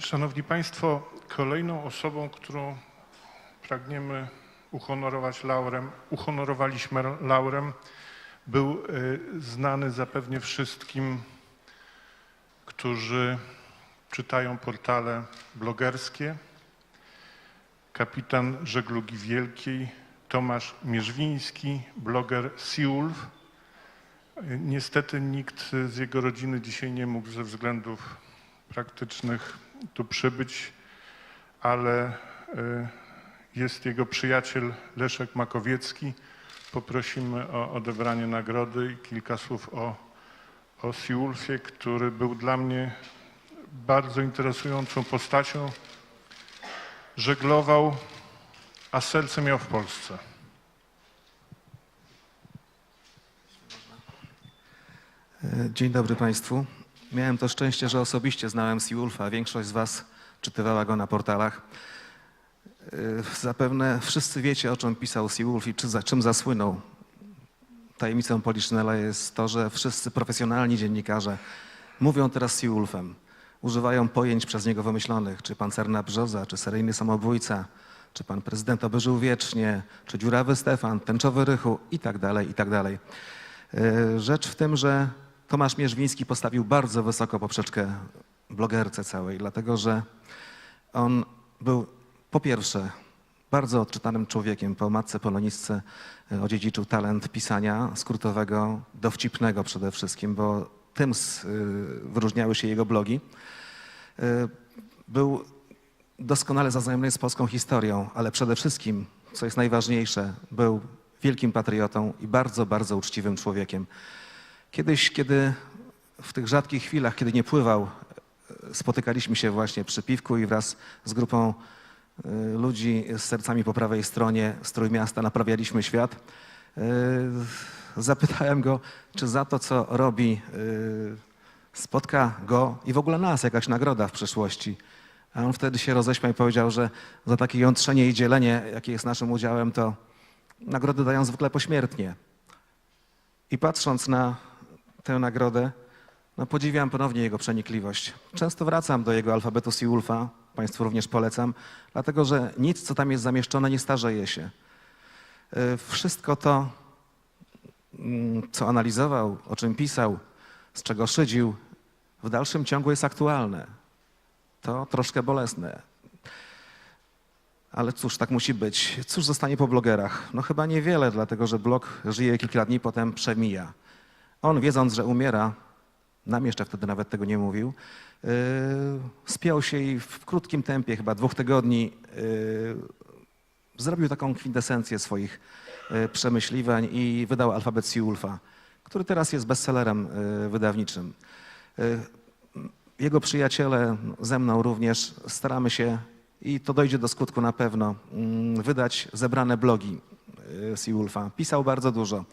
Szanowni Państwo, kolejną osobą, którą pragniemy uhonorować laurem, uhonorowaliśmy laurem, był y, znany zapewne wszystkim, którzy czytają portale blogerskie, kapitan żeglugi wielkiej Tomasz Mierzwiński, bloger Seawolf. Y, Niestety nikt z jego rodziny dzisiaj nie mógł ze względów praktycznych tu przybyć, ale y, jest jego przyjaciel Leszek Makowiecki. Poprosimy o odebranie nagrody i kilka słów o, o Seawolfie, który był dla mnie bardzo interesującą postacią. Żeglował, a serce miał w Polsce. Dzień dobry Państwu. Miałem to szczęście, że osobiście znałem Seawolfa. Większość z Was czytywała go na portalach. Yy, Zapewne wszyscy wiecie, o czym pisał Seawolf i czy za, czym zasłynął. Tajemnicą Poliszynela jest to, że wszyscy profesjonalni dziennikarze mówią teraz Seawolfem. Używają pojęć przez niego wymyślonych, czy pancerna brzoza, czy seryjny samobójca, czy pan prezydent obyżył wiecznie, czy dziurawy Stefan, tęczowy Rychu i tak dalej, i tak dalej. Yy, Rzecz w tym, że Tomasz Mierzwiński postawił bardzo wysoko poprzeczkę blogerce całej, dlatego że on był po pierwsze bardzo odczytanym człowiekiem. Po matce polonistce e, odziedziczył talent pisania skrótowego, dowcipnego przede wszystkim, bo tym y, wyróżniały się jego blogi. Y, Był doskonale zaznajomiony z polską historią, ale przede wszystkim, co jest najważniejsze, był wielkim patriotą i bardzo, bardzo uczciwym człowiekiem. Kiedyś, kiedy w tych rzadkich chwilach, kiedy nie pływał, e, spotykaliśmy się właśnie przy piwku i wraz z grupą e, ludzi z sercami po prawej stronie z Trójmiasta naprawialiśmy świat. E, Zapytałem go, czy za to, co robi, spotka go i w ogóle nas jakaś nagroda w przyszłości. A on wtedy się roześmiał i powiedział, że za takie jątrzenie i dzielenie, jakie jest naszym udziałem, to nagrody dają zwykle pośmiertnie. I patrząc na tę nagrodę, no podziwiam ponownie jego przenikliwość. Często wracam do jego alfabetu Seawolfa, Państwu również polecam, dlatego że nic, co tam jest zamieszczone, nie starzeje się. Y, Wszystko to, mm, co analizował, o czym pisał, z czego szydził, w dalszym ciągu jest aktualne. To troszkę bolesne. Ale cóż, tak musi być. Cóż zostanie po blogerach? No chyba niewiele, dlatego że blog żyje kilka dni, potem przemija. On, wiedząc, że umiera, nam jeszcze wtedy nawet tego nie mówił, yy, spiął się i w krótkim tempie, chyba dwóch tygodni, yy, zrobił taką kwintesencję swoich yy, i wydał alfabet Seawolfa, który teraz jest bestsellerem yy, wydawniczym. Yy, jego przyjaciele, ze mną również, staramy się i to dojdzie do skutku na pewno, mm, wydać zebrane blogi y, Seawolfa. Pisał bardzo dużo.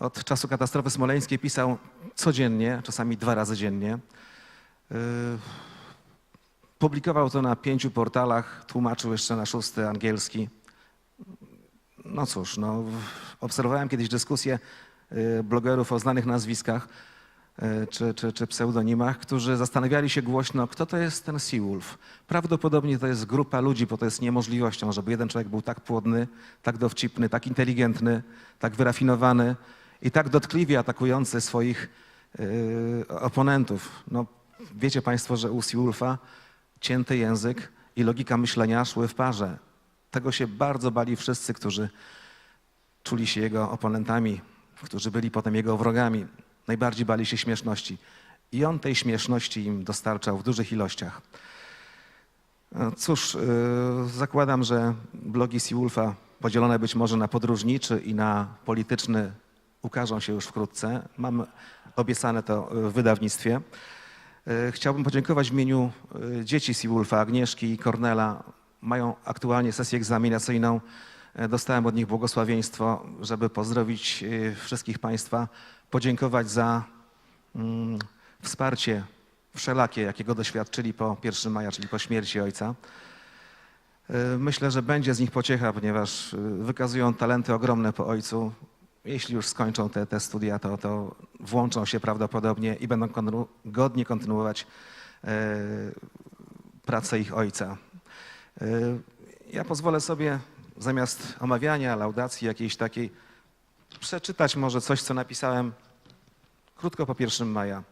Od czasu katastrofy smoleńskiej pisał codziennie, czasami dwa razy dziennie. Y, Publikował to na pięciu portalach, tłumaczył jeszcze na szósty angielski. No cóż, no, obserwowałem kiedyś dyskusję y, blogerów o znanych nazwiskach y, czy, czy, czy pseudonimach, którzy zastanawiali się głośno, kto to jest ten Seawolf. Prawdopodobnie to jest grupa ludzi, bo to jest niemożliwością, żeby jeden człowiek był tak płodny, tak dowcipny, tak inteligentny, tak wyrafinowany i tak dotkliwie atakujący swoich y, oponentów. No, wiecie Państwo, że u Seawolfa cięty język i logika myślenia szły w parze. Tego się bardzo bali wszyscy, którzy czuli się jego oponentami, którzy byli potem jego wrogami. Najbardziej bali się śmieszności. I on tej śmieszności im dostarczał w dużych ilościach. No Cóż, yy, zakładam, że blogi Seawolfa, podzielone być może na podróżniczy i na polityczny, ukażą się już wkrótce. Mam obiecane to w wydawnictwie. Yy, Chciałbym podziękować w imieniu yy, dzieci Seawolfa, Agnieszki i Kornela. Mają aktualnie sesję egzaminacyjną. Dostałem od nich błogosławieństwo, żeby pozdrowić wszystkich Państwa, podziękować za mm, wsparcie wszelakie, jakiego doświadczyli po 1 maja, czyli po śmierci ojca. Myślę, że będzie z nich pociecha, ponieważ wykazują talenty ogromne po ojcu. Jeśli już skończą te, te studia, to, to włączą się prawdopodobnie i będą kontynu- godnie kontynuować e, pracę ich ojca. Y, Ja pozwolę sobie zamiast omawiania, laudacji jakiejś takiej, przeczytać może coś, co napisałem krótko po 1 maja,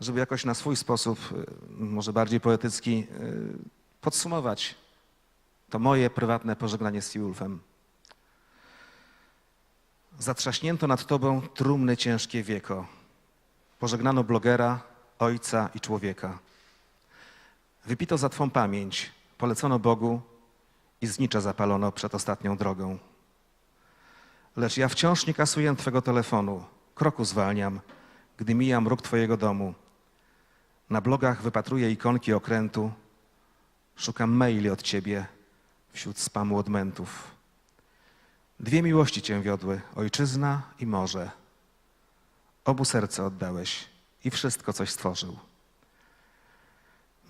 żeby jakoś na swój sposób, y, może bardziej poetycki, podsumować to moje prywatne pożegnanie z Siulfem. Zatrzaśnięto nad tobą trumny ciężkie wieko. Pożegnano blogera, ojca i człowieka. Wypito za twą pamięć, polecono Bogu i znicza zapalono przed ostatnią drogą. Lecz ja wciąż nie kasuję twego telefonu, kroku zwalniam, gdy mija mruk twojego domu. Na blogach wypatruję ikonki okrętu, szukam maili od ciebie wśród spamu odmentów. Dwie miłości cię wiodły, ojczyzna i morze. Obu serce oddałeś i wszystko coś stworzył.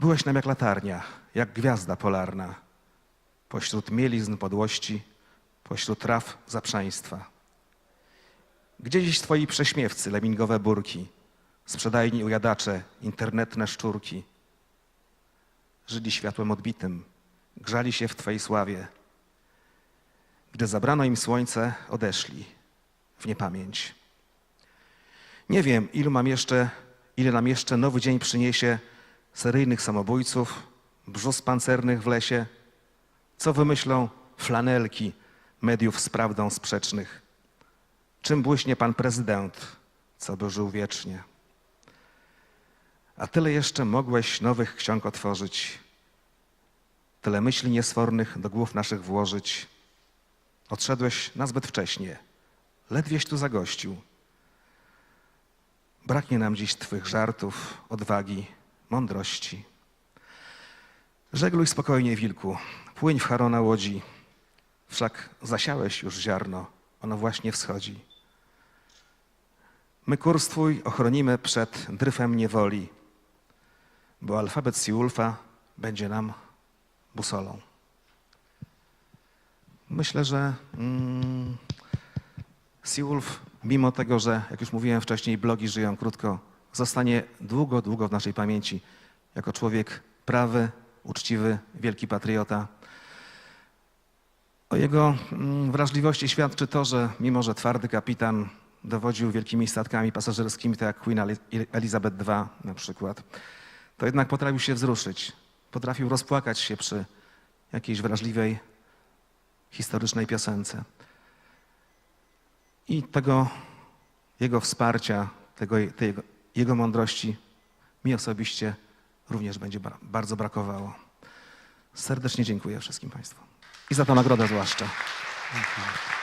Byłeś nam jak latarnia, jak gwiazda polarna, pośród mielizn podłości, pośród traw zaprzaństwa. Gdzie dziś twoi prześmiewcy, lemingowe burki, sprzedajni ujadacze, internetne szczurki? Żyli światłem odbitym, grzali się w twojej sławie. Gdy zabrano im słońce, odeszli w niepamięć. Nie wiem, ilu mam jeszcze, ile nam jeszcze nowy dzień przyniesie seryjnych samobójców, brzus pancernych w lesie, co wymyślą flanelki mediów z prawdą sprzecznych. Czym błyśnie pan prezydent, co by żył wiecznie. A tyle jeszcze mogłeś nowych ksiąg otworzyć, tyle myśli niesfornych do głów naszych włożyć. Odszedłeś nazbyt wcześnie, ledwieś tu zagościł. Braknie nam dziś Twych żartów, odwagi, mądrości. Żegluj spokojnie, wilku, płyń w Harona łodzi, wszak zasiałeś już ziarno, ono właśnie wschodzi. My kurs Twój ochronimy przed dryfem niewoli, bo alfabet Siulfa będzie nam busolą. Myślę, że mm, Seawolf, mimo tego, że, jak już mówiłem wcześniej, blogi żyją krótko, zostanie długo, długo w naszej pamięci jako człowiek prawy, uczciwy, wielki patriota. O jego mm, wrażliwości świadczy to, że mimo, że twardy kapitan dowodził wielkimi statkami pasażerskimi, tak jak Queen Elizabeth II na przykład, to jednak potrafił się wzruszyć. Potrafił rozpłakać się przy jakiejś wrażliwej, historycznej piosence. I tego jego wsparcia, tego, tej jego, mądrości mi osobiście również będzie ba- bardzo brakowało. Serdecznie dziękuję wszystkim Państwu. I za tę nagrodę zwłaszcza. Dziękuję.